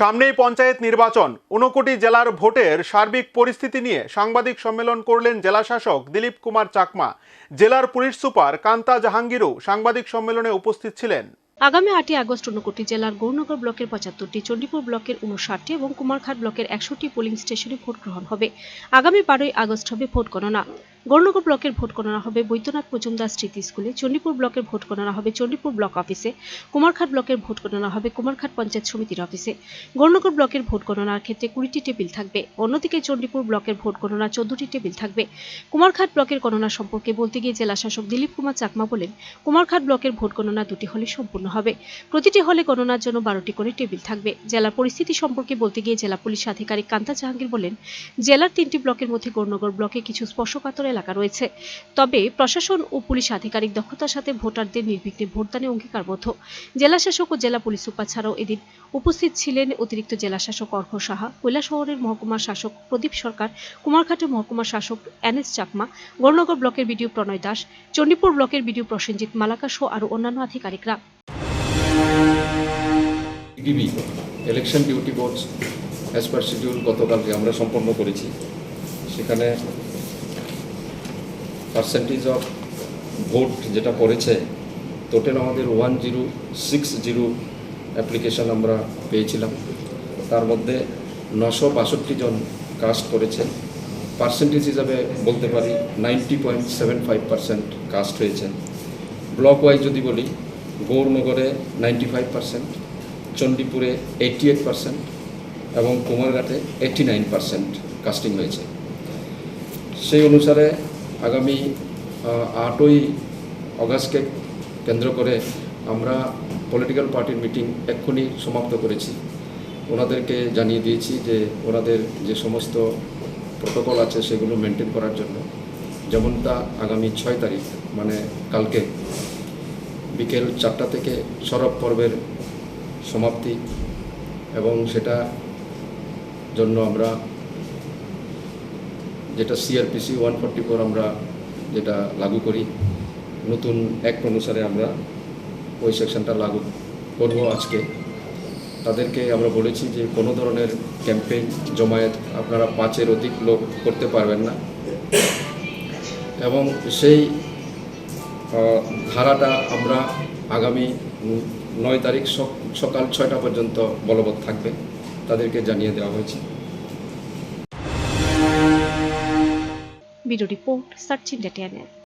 সামনেই পঞ্চায়েত নির্বাচন। ঊনকোটি জেলার ভোটের সার্বিক পরিস্থিতি নিয়ে সাংবাদিক সম্মেলন করলেন জেলাশাসক দিলীপ কুমার চাকমা। জেলার পুলিশ সুপার কান্তা জাহাঙ্গীরও সাংবাদিক সম্মেলনে উপস্থিত ছিলেন। আগামী আটই আগস্ট ঊনকোটি জেলার গৌরনগর ব্লকের পঁচাত্তরটি, চণ্ডীপুর ব্লকের উনষাটটি এবং কুমারঘাট ব্লকের একশোটি পোলিং স্টেশনে ভোট গ্রহণ হবে। আগামী বারোই আগস্ট হবে ভোট গণনা। গৌরনগর ব্লকের ভোট গণনা হবে বৈদ্যনাথ মজুমদার স্মৃতি স্কুলে, চণ্ডীপুর ব্লকের ভোট গণনা হবে চণ্ডীপুর ব্লক অফিসে, কুমারঘাট ব্লকের ভোট গণনা হবে কুমারঘাট পঞ্চায়েত সমিতির অফিসে। গৌরনগর ব্লকের ভোট গণনার ক্ষেত্রে কুড়িটি টেবিল থাকবে, অন্যদিকে চণ্ডীপুর ব্লকের ভোট গণনা চোদ্দটি টেবিল থাকবে। কুমারঘাট ব্লকের গণনা সম্পর্কে বলতে গিয়ে জেলা শাসক দিলীপ কুমার চাকমা বলেন, কুমারঘাট ব্লকের ভোট গণনা দুটি হলে সম্পূর্ণ হবে। প্রতিটি হলে গণনার জন্য বারোটি করে টেবিল থাকবে। জেলার পরিস্থিতি সম্পর্কে বলতে গিয়ে জেলা পুলিশ আধিকারিক কান্তা জাহাঙ্গীর বলেন, জেলার তিনটি ব্লকের মধ্যে গৌরনগর ব্লকে কিছু স্পর্শকাতর এলাকা রয়েছে। তবে প্রশাসন ও পুলিশ আধিকারিক দক্ষতার সাথে ভোটারদের নির্বিঘ্নে ভোটদানে অঙ্গীকারবদ্ধ। জেলা শাসক ও জেলা পুলিশ সুপার ছাড়াও এদিন উপস্থিত ছিলেন অতিরিক্ত জেলা শাসক অর্ঘ সাহা কৈলাসহরের মহকুমা শাসক প্রদীপ সরকার, কুমারঘাটের মহকুমা শাসক এন এস চাকমা, গৌরনগর ব্লকের বিডিও প্রণয় দাস, চণ্ডীপুর ব্লকের বিডিও প্রসেনজিৎ মালাকা সহ আরও অন্যান্য আধিকারিকরা। DB election duty boards as per schedule গতকালকে আমরা সম্পন্ন করেছি। সেখানে পার্সেন্টেজ অফ ভোট যেটা পড়েছে টোটাল আমাদের one zero six zero application আমরা পেয়েছিলাম। তার মধ্যে নশো বাষট্টি জন কাস্ট করেছে। পার্সেন্টেজ হিসাবে বলতে পারি ninety point seven five percent cast হয়েছে। ব্লক ওয়াইজ যদি বলি, গৌরনগরে নাইনটি ফাইভ পার্সেন্ট চণ্ডীপুরে এইটটি এইট পার্সেন্ট এবং কুমারঘাটে এইটটি নাইন পার্সেন্ট কাস্টিং হয়েছে। সেই অনুসারে আগামী আটই অগাস্টকে কেন্দ্র করে আমরা পলিটিক্যাল পার্টির মিটিং এক্ষুনি সমাপ্ত করেছি। ওনাদেরকে জানিয়ে দিয়েছি যে ওনাদের যে সমস্ত প্রোটোকল আছে সেগুলো মেনটেন করার জন্য। যেমনটা আগামী ছয় তারিখ মানে কালকে বিকেল চারটা থেকে সরব পর্বের সমাপ্তি এবং সেটা জন্য আমরা যেটা সিআরপিসি ওয়ান ফোরটি ফোর আমরা যেটা লাগু করি, নতুন অ্যাক্ট অনুসারে আমরা ওই সেকশনটা লাগু করব আজকে। তাদেরকে আমরা বলেছি যে কোনো ধরনের ক্যাম্পেইন জমায়েত আপনারা পাঁচের অধিক লোক করতে পারবেন না। এবং সেই ধারাটা আমরা আগামী নয় তারিখ সক- সকাল ছয়টা পর্যন্ত বলবৎ থাকবে। তাদেরকে জানিয়ে দেওয়া হয়েছে। Bureau report search India